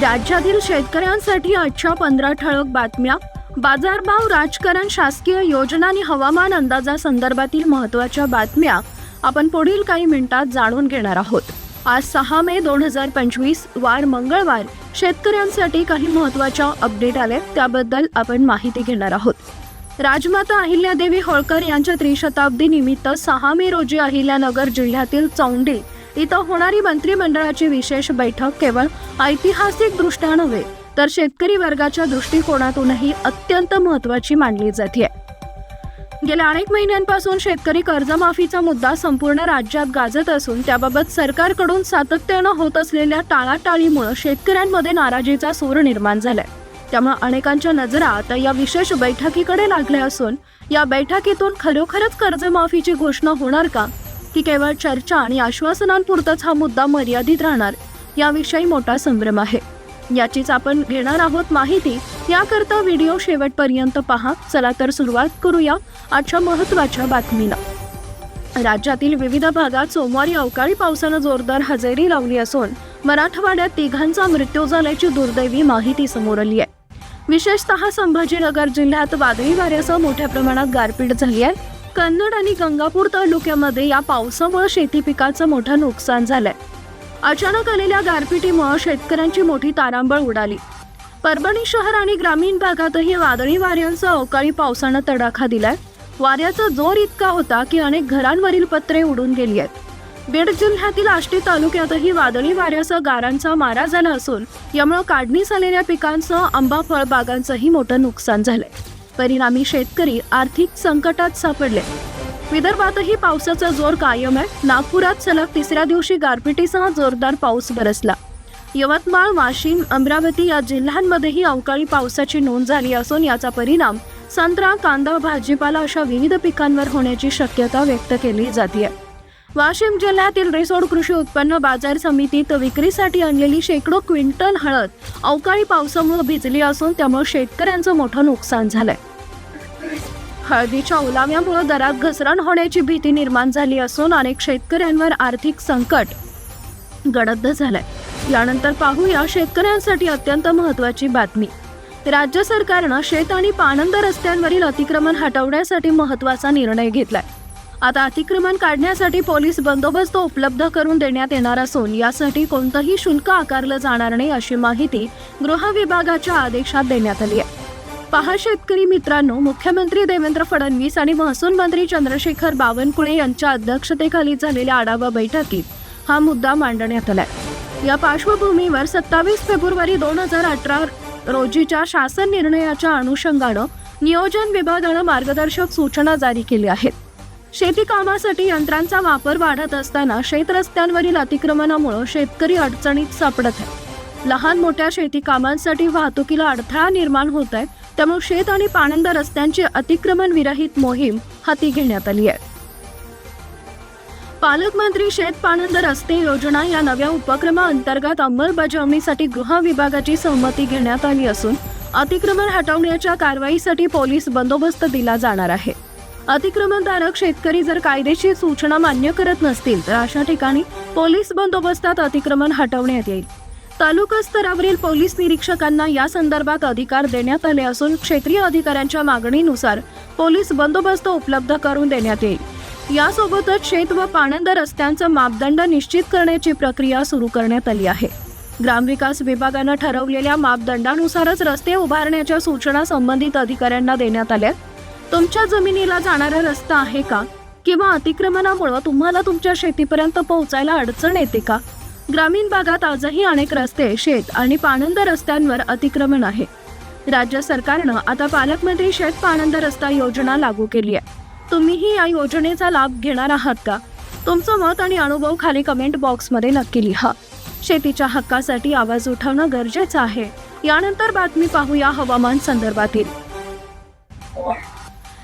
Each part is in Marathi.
राज्यातील शेतकऱ्यांसाठी आजच्या पंधरा ठळक बातम्या. बाजारभाव राजकारण शासकीय योजना आणि हवामान अंदाजासंदर्भातील महत्त्वाच्या बातम्या आपण पुढील काही मिनिटात जाणून घेणार आहोत. आज सहा मे दोन हजार पंचवीस वार मंगळवार. शेतकऱ्यांसाठी काही महत्त्वाच्या अपडेट आले त्याबद्दल आपण माहिती घेणार आहोत. राजमाता अहिल्यादेवी होळकर यांच्या त्रिशताब्दी निमित्त सहा मे रोजी अहिल्यानगर जिल्ह्यातील चौंडी इथं होणारी मंत्रिमंडळाची विशेष बैठक केवळ ऐतिहासिक दृष्ट्या नव्हे तर शेतकरी वर्गाच्या दृष्टिकोनातूनही अत्यंत महत्त्वाची मानली जाते गेल्या अनेक महिन्यांपासून शेतकरी कर्जमाफीचा मुद्दा संपूर्ण राज्यात गाजत असून त्याबाबत सरकारकडून सातत्यानं होत असलेल्या टाळाटाळीमुळे शेतकऱ्यांमध्ये नाराजीचा सूर निर्माण झालाय. त्यामुळे अनेकांच्या नजरा आता या विशेष बैठकीकडे लागल्या असून या बैठकीतून खरोखरच कर्जमाफीची घोषणा होणार का की केवळ चर्चा आणि आश्वासनांपुरतच हा मुद्दा मर्यादित राहणार याविषयी मोठा संभ्रम आहे. याचीच आपण घेणार आहोत माहिती याकरता व्हिडिओ शेवटपर्यंत पहा. चला तर सुरुवात करूया आजच्या महत्त्वाच्या बातमीनं राज्यातील विविध भागात सोमवारी अवकाळी पावसानं जोरदार हजेरी लावली असून मराठवाड्यात तिघांचा मृत्यू झाल्याची दुर्दैवी माहिती समोर आली आहे. विशेषतः संभाजीनगर जिल्ह्यात वादळी वाऱ्यासह मोठ्या प्रमाणात गारपीट झाली आहे. कन्नड आणि गंगापूर तालुक्यामध्ये या पावसामुळे शेती पिकाचं मोठं नुकसान झालंय. अचानक आलेल्या गारपिटीमुळे शेतकऱ्यांची मोठी तारांबळ उडाली. परभणी शहर आणि ग्रामीण भागातही वादळी वाऱ्यांचा अवकाळी पावसानं तडाखा दिलाय. वाऱ्याचा जोर इतका होता की अनेक घरांवरील पत्रे उडून गेली आहेत. बीड जिल्ह्यातील आष्टी तालुक्यातही वादळी वाऱ्यासह गारांचा मारा झाला असून यामुळे काढणीस आलेल्या पिकांसह आंबा फळबागांचंही मोठं नुकसान झालंय. परिणामी शेतकरी आर्थिक संकटात सापडले. विदर्भातही पावसाचा जोर कायम आहे. नागपुरात सलग तिसऱ्या दिवशी गारपिटीसह जोरदार पाऊस बरसला. यवतमाळ वाशिम अमरावती या जिल्ह्यांमध्येही अवकाळी पावसाची नोंद झाली असून याचा परिणाम संत्रा कांदा भाजीपाला अशा विविध पिकांवर होण्याची शक्यता व्यक्त केली जाते वाशिम जिल्ह्यातील रिसोड कृषी उत्पन्न बाजार समितीत विक्रीसाठी आणलेली शेकडो क्विंटल हळद अवकाळी पावसामुळे भिजली असून त्यामुळे शेतकऱ्यांचं मोठं नुकसान झालंय. हळदीच्या ओलाव्यामुळे दरात घसरण होण्याची भीती निर्माण झाली असून अनेक शेतकऱ्यांवर आर्थिक संकट गडद झालंय. यानंतर पाहूया शेतकऱ्यांसाठी अत्यंत महत्त्वाची बातमी. राज्य सरकारनं शेत आणि पाणंद रस्त्यांवरील अतिक्रमण हटवण्यासाठी महत्त्वाचा निर्णय घेतलाय. आता अतिक्रमण काढण्यासाठी पोलीस बंदोबस्त उपलब्ध करून देण्यात येणार असून यासाठी कोणतंही शुल्क आकारलं जाणार नाही अशी माहिती गृह विभागाच्या आदेशात देण्यात आली आहे. पहा शेतकरी मित्रांनो मुख्यमंत्री देवेंद्र फडणवीस आणि महसूल मंत्री चंद्रशेखर बावनकुळे यांच्या अध्यक्षतेखाली झालेल्या आढावा बैठकीत हा मुद्दा मांडण्यात आलाय. या पार्श्वभूमीवर सत्तावीस फेब्रुवारी दोन हजार अठरा रोजीच्या शासन निर्णयाच्या अनुषंगानं नियोजन विभागानं मार्गदर्शक सूचना जारी केल्या आहेत. शेती कामासाठी यंत्रांचा वापर वाढत असताना शेतरस्त्यांवरील अतिक्रमणामुळे शेतकरी अडचणीत सापडत आहे लहान मोठ्या शेती कामांसाठी वाहतुकीला अडथळा निर्माण होत आहे त्यामुळे शेत आणि पाणंद रस्त्यांची अतिक्रमण विरहित मोहीम हाती घेण्यात आली आहे. पालकमंत्री शेत पाणंद रस्ते योजना या नव्या उपक्रमाअंतर्गत अंमलबजावणीसाठी गृह विभागाची सहमती घेण्यात आली असून अतिक्रमण हटवण्याच्या कारवाईसाठी पोलीस बंदोबस्त दिला जाणार आहे. अतिक्रमणधारक शेतकरी जर कायदेशीर सूचना मान्य करत नसतील तर अशा ठिकाणी पोलीस बंदोबस्तात अतिक्रमण हटवण्यात येईल. तालुका स्तरावरील पोलीस निरीक्षकांना या संदर्भात अधिकार देण्यात आले असून क्षेत्रीय अधिकाऱ्यांच्या मागणीनुसार पोलीस बंदोबस्त उपलब्ध करून देण्यात येईल. यासोबतच शेत व पाणंद रस्त्यांचा मापदंड निश्चित करण्याची प्रक्रिया सुरू करण्यात आली आहे. ग्रामविकास विभागानं ठरवलेल्या मापदंडानुसारच रस्ते उभारण्याच्या सूचना संबंधित अधिकाऱ्यांना देण्यात आल्या तुमच्या जमिनीला जाणारा रस्ता आहे का? किंवा अतिक्रमणामुळे तुम्हाला तुमच्या शेतीपर्यंत पोहोचायला अडचण येते का? ग्रामीण भागात आजही अनेक रस्ते शेत आणि पाणंद रस्त्यांवर अतिक्रमण आहे. राज्य सरकारनं आता पालकमंत्री शेत पाणंद रस्ता योजना लागू केली आहे. तुम्हीही या योजनेचा लाभ घेणार आहात का? तुमचं मत आणि अनुभव खाली कमेंट बॉक्समध्ये नक्की लिहा. शेतीच्या हक्कासाठी आवाज उठवणं गरजेचं आहे. यानंतर बातमी पाहूया हवामान संदर्भातील.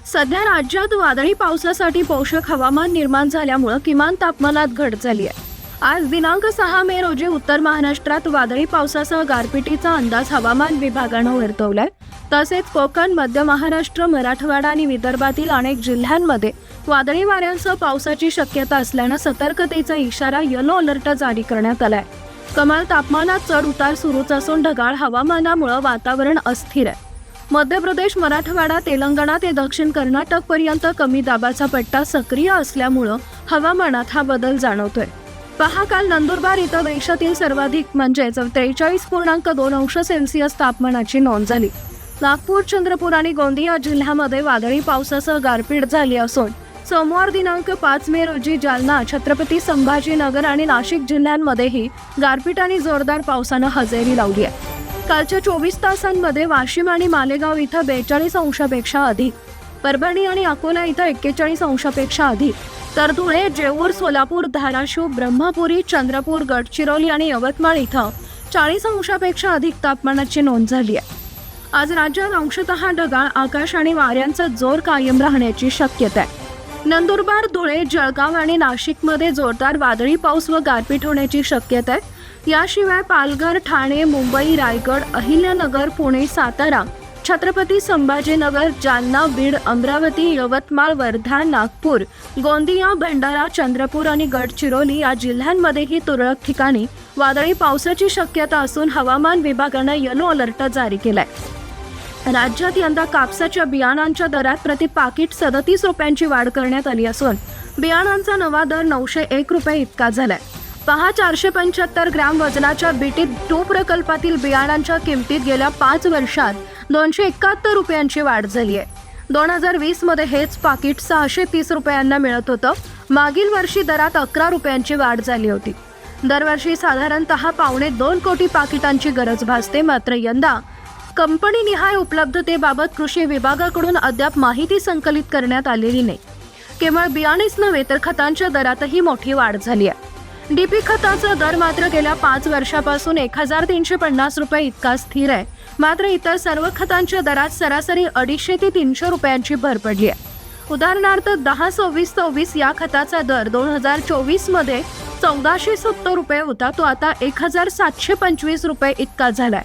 सध्या राज्यात वादळी पावसासाठी पोषक हवामान निर्माण झाल्यामुळं किमान तापमानात घट झाली आहे. आज दिनांक सहा मे रोजी उत्तर महाराष्ट्रात वादळी पावसासह गारपिटीचा अंदाज हवामान विभागानं वर्तवलाय. तसेच कोकण मध्य महाराष्ट्र मराठवाडा आणि विदर्भातील अनेक जिल्ह्यांमध्ये वादळी वाऱ्यांसह पावसाची शक्यता असल्यानं सतर्कतेचा इशारा येलो अलर्ट जारी करण्यात आलाय. कमाल तापमानात चढ उतार सुरूच असून ढगाळ हवामानामुळे वातावरण अस्थिर आहे. मध्य प्रदेश मराठवाडा तेलंगणा ते दक्षिण कर्नाटक पर्यंत कमी दाबाचा पट्टा सक्रिय असल्यामुळं हवामानात हा बदल जाणवतोय. पहा काल नंदुरबार इथं देशातील सर्वाधिक म्हणजेच त्रेचाळीस पूर्णांक दोन अंश सेल्सिअस तापमानाची नोंद झाली. नागपूर चंद्रपूर आणि गोंदिया जिल्ह्यामध्ये वादळी पावसासह गारपीट झाली असून सोमवार दिनांक पाच मे रोजी जालना छत्रपती संभाजीनगर आणि नाशिक जिल्ह्यांमध्येही गारपीट आणि जोरदार पावसानं हजेरी लावली आहे. कालच्या चोवीस तासांमध्ये वाशिम आणि मालेगाव इथं बेचाळीस अंशापेक्षा अधिक परभणी आणि अकोला इथं एक्केचाळीस अंशापेक्षा अधिक तर धुळे जेऊर सोलापूर धाराशिव ब्रह्मपुरी चंद्रपूर गडचिरोली आणि यवतमाळ इथं चाळीस अंशापेक्षा अधिक तापमानाची नोंद झाली आहे. आज राज्यात अंशतः ढगाळ आकाश आणि वाऱ्यांचा जोर कायम राहण्याची शक्यता आहे. नंदुरबार धुळे जळगाव आणि नाशिकमध्ये जोरदार वादळी पाऊस व गारपीट होण्याची शक्यता आहे. याशिवाय पालघर ठाणे मुंबई रायगड अहिल्यानगर पुणे सातारा छत्रपती संभाजीनगर जालना बीड अमरावती यवतमाळ वर्धा नागपूर गोंदिया भंडारा चंद्रपूर आणि गडचिरोली या जिल्ह्यांमध्येही तुरळक ठिकाणी वादळी पावसाची शक्यता असून हवामान विभागानं येलो अलर्ट जारी केलाय. राज्यात यंदा कापसाच्या बियाणांच्या दरात प्रति पाकिट सदतीस रुपयांची वाढ करण्यात आली असून बियाणांचा नवा दर नऊशे एक रुपये इतका झालाय. पहा चारशे पंच्याहत्तर ग्रॅम वजनाच्या बीटी टू प्रकल्पातील बियाणांच्या किमतीत गेल्या पाच वर्षात दोनशे एकाहत्तर रुपयांची वाढ झाली आहे. दोन हजार वीसमध्ये हेच पाकिट सहाशे तीस रुपयांना मिळत होतं. मागील वर्षी दरात अकरा रुपयांची वाढ झाली होती. दरवर्षी साधारणतः पावणे दोन कोटी पाकिटांची गरज भासते. मात्र यंदा कंपनीनिहाय उपलब्धतेबाबत कृषी विभागाकडून अद्याप माहिती संकलित करण्यात आलेली नाही. केवळ बियाणेच नव्हे तर खतांच्या दरातही मोठी वाढ झाली आहे. डीपी खताचा दर मात्र गेल्या पाच वर्षापासून एक हजार तीनशे पन्नास रुपये इतका स्थिर आहे. मात्र इतर सर्व खतांच्या दरात सरासरी अडीचशे ते तीनशे रुपयांची भर पडली आहे. उदाहरणार्थ दहा सव्वीस सव्वीस या खताचा दर दोन हजार चोवीसमध्ये चौदाशे सत्तर रुपये होता तो आता एक हजार सातशे पंचवीस रुपये इतका झालाय.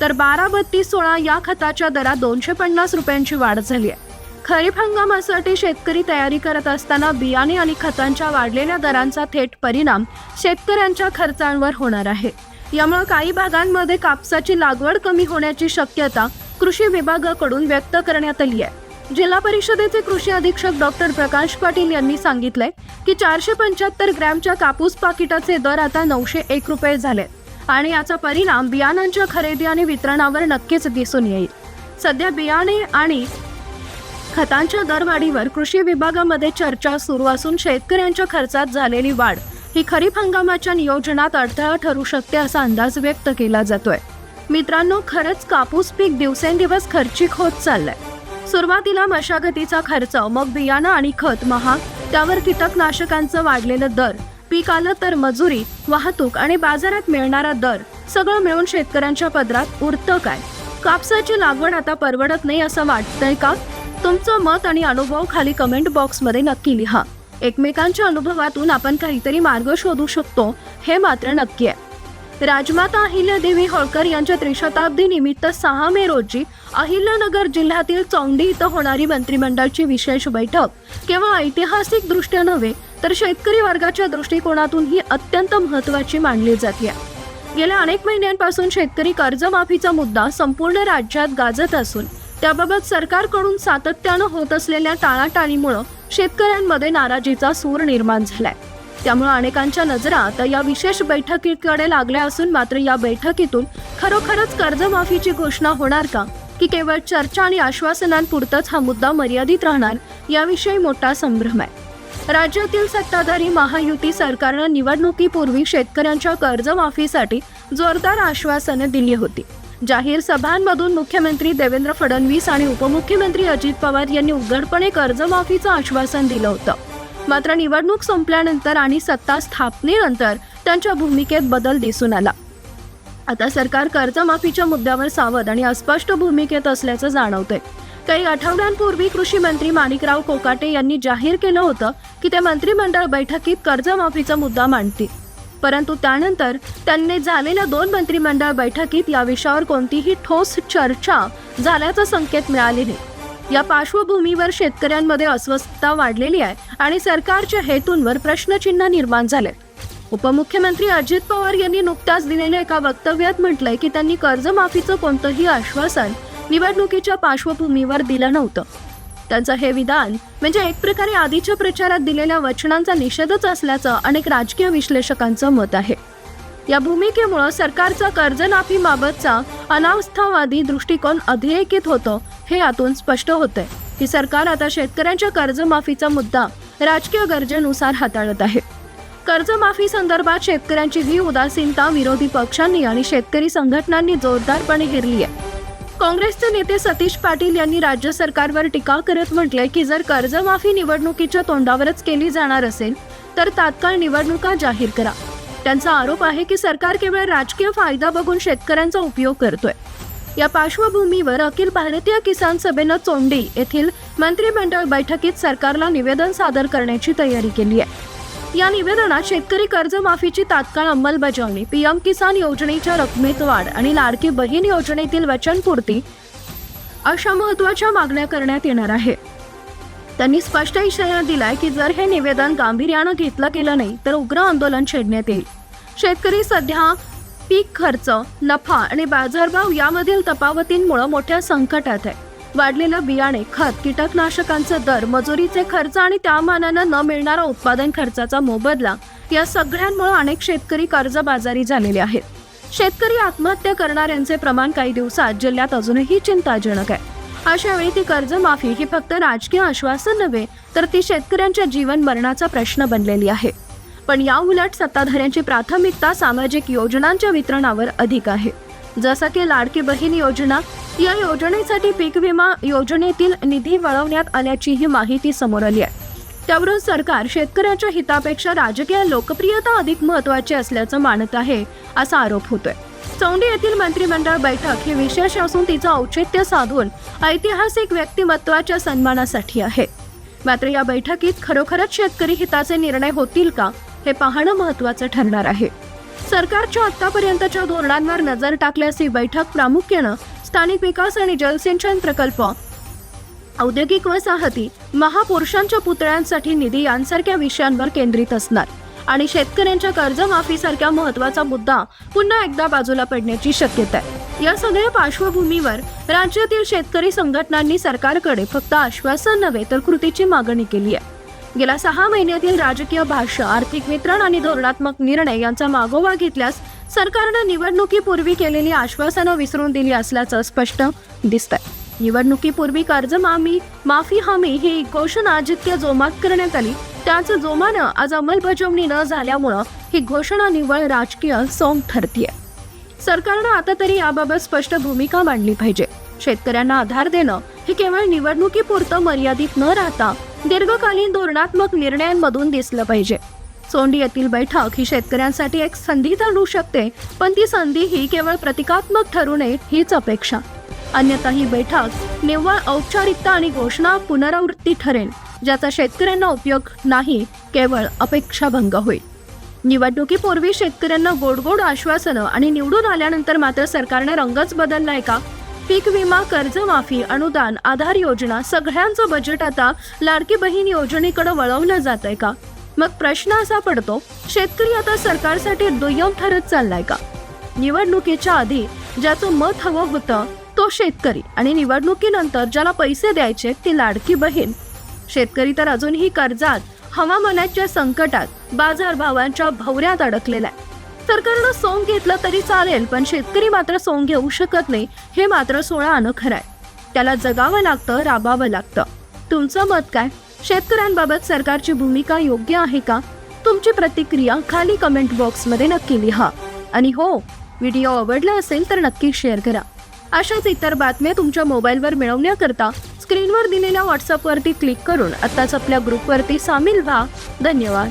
तर बारा बत्तीस सोळा या खताच्या दरात दोनशे पन्नास रुपयांची वाढ झाली आहे. खरीप हंगामासाठी शेतकरी तयारी करत असताना बियाणे आणि खतांच्या वाढलेल्या दरांचा थेट परिणाम शेतकऱ्यांच्या खर्चांवर होणार आहे. यामुळे काही भागांमध्ये कापसाची लागवड कमी होण्याची शक्यता कृषी विभागाकडून व्यक्त करण्यात आली आहे. जिल्हा परिषदेचे कृषी अधीक्षक डॉक्टर प्रकाश पाटील यांनी सांगितलंय की चारशे पंच्याहत्तर ग्रॅमच्या कापूस पाकिटाचे दर आता नऊशे एक रुपये झाले आणि याचा परिणाम बियाणांच्या खरेदी आणि वितरणावर नक्कीच दिसून येईल. सध्या बियाणे आणि खतांच्या दरवाढीवर कृषी विभागामध्ये चर्चा सुरू असून शेतकऱ्यांच्या खर्चात झालेली वाढ ही खरीप हंगामाच्या नियोजनात अडथळा ठरू शकते असा अंदाज व्यक्त केला जातोय. मित्रांनो खरंच कापूस पीक दिवसेंदिवस खर्चिक होत चाललंय. सुरुवातीला मशागतीचा खर्च मग बियाणं आणि खत महाग त्यावर कीटकनाशकांचं वाढलेलं दर पीक आलं तर मजुरी वाहतूक आणि बाजारात मिळणारा दर सगळं मिळून शेतकऱ्यांच्या पदरात उरतं काय? कापसाची लागवड आता परवडत नाही असं वाटतंय का? तुमचं मत आणि अनुभव खाली कमेंट बॉक्समध्ये नक्की लिहा. एकमेकांच्या अनुभवातून आपण काहीतरी मार्ग शोधू शकतो हे मात्र नक्की आहे. राजमाता अहिल्यादेवी होळकर यांच्या त्रिशताब्दी निमित्त सहा मे रोजी अहिल्यानगर जिल्ह्यातील चौंडी इथं होणारी मंत्रिमंडळाची विशेष बैठक केवळ ऐतिहासिक दृष्ट्या नव्हे तर शेतकरी वर्गाच्या दृष्टिकोनातून ही अत्यंत महत्वाची मानली जाते. गेल्या अनेक महिन्यांपासून शेतकरी कर्जमाफीचा मुद्दा संपूर्ण राज्यात गाजत असून त्याबाबत सरकारकडून सातत्यानं होत असलेल्या टाळाटाळीमुळं शेतकऱ्यांमध्ये नाराजीचा सूर निर्माण झालाय. त्यामुळे अनेकांच्या नजरा आता या विशेष बैठकीकडे लागल्या असून मात्र या बैठकीतून खरोखरच कर्जमाफीची घोषणा होणार का? की केवळ चर्चा आणि आश्वासनांपुरतच हा मुद्दा मर्यादित राहणार? याविषयी मोठा संभ्रम आहे. राज्यातील सत्ताधारी महायुती सरकारनं निवडणुकीपूर्वी शेतकऱ्यांच्या कर्जमाफीसाठी जोरदार आश्वासने दिली होती. जाहीर सभांमधून मुख्यमंत्री देवेंद्र फडणवीस आणि उपमुख्यमंत्री अजित पवार यांनी उघडपणे कर्जमाफीचं आश्वासन दिलं होतं. मात्र निवडणूक संपल्यानंतर आणि सत्ता स्थापनेनंतर त्यांच्या भूमिकेत बदल दिसून आला. आता सरकार कर्जमाफीच्या मुद्द्यावर सावध आणि अस्पष्ट भूमिकेत असल्याचं जाणवतंय. काही आठवड्यांपूर्वी कृषी मंत्री माणिकराव कोकाटे यांनी जाहीर केलं होतं की ते मंत्रिमंडळ बैठकीत कर्जमाफीचा मुद्दा मांडतील. परंतु त्यानंतर त्यांनी झालेल्या दोन मंत्रिमंडळ बैठकीत या विषयावर कोणतीही ठोस चर्चा झाल्याचं संकेत मिळाले नाही. या पार्श्वभूमीवर शेतकऱ्यांमध्ये अस्वस्थता वाढलेली आहे आणि सरकारच्या हेतूंवर प्रश्नचिन्ह निर्माण झाले. उपमुख्यमंत्री अजित पवार यांनी नुकत्याच दिलेल्या एका वक्तव्यात म्हटलंय की त्यांनी कर्जमाफीचं कोणतंही आश्वासन निवडणुकीच्या पार्श्वभूमीवर दिलं नव्हतं. त्यांचं हे विधान म्हणजे एक प्रकारे आधीच्या प्रचारात दिलेल्या वचनांचा निषेधच असल्याचं अनेक राजकीय विश्लेषकांचं मत आहे. या भूमिकेमुळं सरकारचा कर्जमाफीबाबतचा अनावस्थावादी दृष्टिकोन अधोरेखित होतो हे यातून स्पष्ट होतंय. की सरकार आता शेतकऱ्यांच्या कर्जमाफीचा मुद्दा राजकीय गरजेनुसार हाताळत आहे. कर्जमाफी संदर्भात शेतकऱ्यांची ही उदासीनता विरोधी पक्षांनी आणि शेतकरी संघटनांनी जोरदारपणे हेरली आहे काँग्रेसचे नेते सतीश पाटील यांनी राज्य सरकारवर टीका करत म्हटलंय की जर कर्जमाफी निवडणुकीच्या तोंडावरच केली जाणार असेल तर तात्काळ निवडणुका जाहीर करा. त्यांचा आरोप आहे की सरकार केवळ राजकीय फायदा बघून शेतकऱ्यांचा उपयोग करतोय. या पार्श्वभूमीवर अखिल भारतीय किसान सभेनं चोंडी येथील मंत्रिमंडळ बैठकीत सरकारला निवेदन सादर करण्याची तयारी केली आहे. या निवेदनात शेतकरी कर्जमाफीची तात्काळ अंमलबजावणी पीएम किसान योजनेच्या रकमेत वाढ आणि लाडकी बहीण योजनेतील वचनपूर्ती अशा महत्त्वाच्या मागण्या करण्यात येणार आहे. त्यांनी स्पष्ट इशारा दिलाय की जर हे निवेदन गांभीर्यानं घेतलं गेलं नाही तर उग्र आंदोलन छेडण्यात येईल. शेतकरी सध्या पीक खर्च नफा आणि बाजारभाव यामधील तफावतींमुळे मोठ्या संकटात आहे. वाढलेलं बियाणे खत कीटकनाशकांचे दर मजुरीचे खर्च आणि त्या मानानं न मिळणारा उत्पादन खर्चाचा मोबदला या सगळ्यांमुळे अनेक शेतकरी कर्जबाजारी झालेले आहेत. शेतकरी आत्महत्या करणाऱ्यांचे प्रमाण काही दिवसात जिल्ह्यात अजूनही चिंताजनक आहे. अशा वेळी ती कर्जमाफी ही फक्त राजकीय आश्वासन नव्हे तर ती शेतकऱ्यांच्या जीवन मरणाचा प्रश्न बनलेली आहे. पण या उलट सत्ताधाऱ्यांची प्राथमिकता सामाजिक योजनांच्या वितरणावर अधिक आहे. जसं की लाडकी बहीण योजना या योजनेसाठी पीक विमा योजनेतील निधी वळवण्यात आल्याची ही माहिती समोर आली आहे. त्यावरून सरकार शेतकऱ्याच्या हितापेक्षा राजकीय लोकप्रियता अधिक महत्वाची असल्याचं मानत आहे असा आरोप होतोय. चौंडी येथील मंत्रिमंडळ बैठक ही विशेष असून तिचं औचित्य साधून ऐतिहासिक व्यक्तिमत्वाच्या सन्मानासाठी आहे. मात्र या बैठकीत खरोखरच शेतकरी हिताचे निर्णय होतील का हे पाहणं महत्वाचं ठरणार आहे. सरकारच्या आतापर्यंतच्या धोरणांवर नजर टाकल्यास ही बैठक प्रामुख्यानं स्थानिक विकास आणि जलसिंचन प्रकल्प. औद्योगिक वसाहती महापुरुषांच्या पुतळ्यांसाठी निधी यांसारख्या विषयांवर केंद्रित असणार आणि शेतकऱ्यांच्या कर्जमाफीसारख्या महत्त्वाचा मुद्दा पुन्हा एकदा बाजूला पडण्याची शक्यता आहे. या सगळ्या पार्श्वभूमीवर राज्यातील शेतकरी संघटनांनी सरकारकडे फक्त आश्वासन नव्हे तर कृतीची मागणी केली आहे. गेल्या सहा महिन्यातील राजकीय भाष्य आर्थिक वितरण आणि धोरणात्मक निर्णय यांचा मागोवा घेतल्यास सरकारनं निवडणुकीपूर्वी केलेली आश्वासनं विसरून दिली असल्याचं स्पष्ट दिसतंय. निवडणुकीपूर्वी कर्ज मामी माफी हमी ही घोषणा जितक्या जोमात करण्यात आली त्याच जोमानं आज अंमलबजावणी न झाल्यामुळं ही घोषणा निव्वळ राजकीय सोंग ठरतीये. सरकारनं आता तरी याबाबत स्पष्ट भूमिका मांडली पाहिजे. शेतकऱ्यांना आधार देणं हे केवळ निवडणुकीपुरतं मर्यादित न राहता दीर्घकालीन धोरणात्मक निर्णयांमधून दिसलं पाहिजे. सोंडी येथील बैठक ही शेतकऱ्यांसाठी एक संधी ठरू शकते पण ती संधी ही केवळ प्रतिकात्मक ठरू नये हीच अपेक्षा. अन्यथा ही बैठक निव्वळ औपचारिकता आणि घोषणा पुनरावृत्ती ठरेल ज्याचा शेतकऱ्यांना उपयोग नाही केवळ अपेक्षाभंग होईल. निवडणुकीपूर्वी शेतकऱ्यांना गोडगोड आश्वासनं आणि निवडून आल्यानंतर मात्र सरकारने रंगच बदललाय का? पीक विमा कर्जमाफी अनुदान आधार योजना सगळ्यांचं बजेट आता लाडकी बहीण योजनेकडे वळवलं जात आहे का? मग प्रश्न असा पडतो शेतकरी आता सरकारसाठी दुय्यम ठरत चाललाय का? निवडणुकीच्या आधी ज्याचं मत हवं होतं तो शेतकरी आणि निवडणुकीनंतर ज्याला पैसे द्यायचे ती लाडकी बहीण. शेतकरी तर अजूनही कर्जात हवामानाच्या संकटात बाजारभावांच्या भवऱ्यात अडकलेला आहे. सरकारनं सोंग घेतलं तरी चालेल पण शेतकरी मात्र सोंग घेऊ शकत नाही हे मात्र सोळा आणं खरं आहे त्याला जगावं लागतं राबावं लागतं. तुमचं मत काय? शेतकऱ्यांबाबत सरकारची भूमिका योग्य आहे का? तुमची प्रतिक्रिया खाली कमेंट बॉक्समध्ये नक्की लिहा. आणि हो व्हिडिओ आवडला असेल तर नक्की शेअर करा. अशाच इतर बातम्या तुमच्या मोबाईलवर मिळवण्याकरता स्क्रीनवर दिलेल्या व्हॉट्सअपवरती क्लिक करून आत्ताच आपल्या ग्रुपवरती सामील व्हा. धन्यवाद.